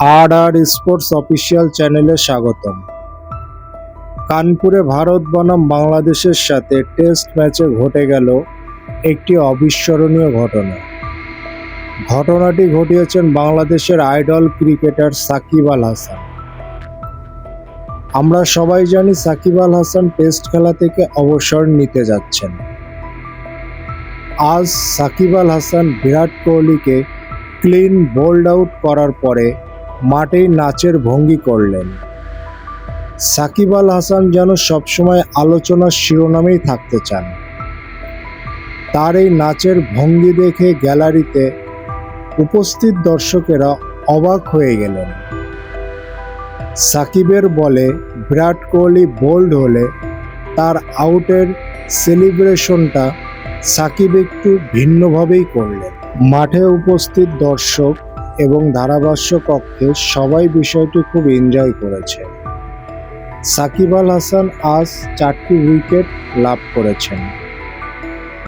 আর আর sports official চ্যানেলে স্বাগতম। কানপুরে ভারত বনাম বাংলাদেশের সাথে টেস্ট ম্যাচে ঘটে গেল একটি অবিস্মরণীয় ঘটনা। ঘটনাটি ঘটিয়েছেন বাংলাদেশের আইডল ক্রিকেটার সাকিব আল হাসান। আমরা সবাই জানি সাকিব আল হাসান টেস্ট খেলা থেকে অবসর নিতে যাচ্ছেন। আজ সাকিব আল হাসান বিরাট কোহলিকে ক্লিন বোল্ড আউট করার পরে মাঠেই নাচের ভঙ্গি করলেন। সাকিব আল হাসান যেন সবসময় আলোচনার শিরোনামেই থাকতে চান। তার এই নাচের ভঙ্গি দেখে গ্যালারিতে উপস্থিত দর্শকেরা অবাক হয়ে গেলেন। সাকিবের বলে, বিরাট কোহলি বোল্ড হলে তার আউটের সেলিব্রেশনটা সাকিব একটু ভিন্নভাবেই করলেন। মাঠে উপস্থিত দর্শক এবং ধারাভাষ্য কক্ষে সবাই বিষয়টি খুব এনজয় করেছে। সাকিব আল হাসান আজ চারটি উইকেট লাভ করেছেন।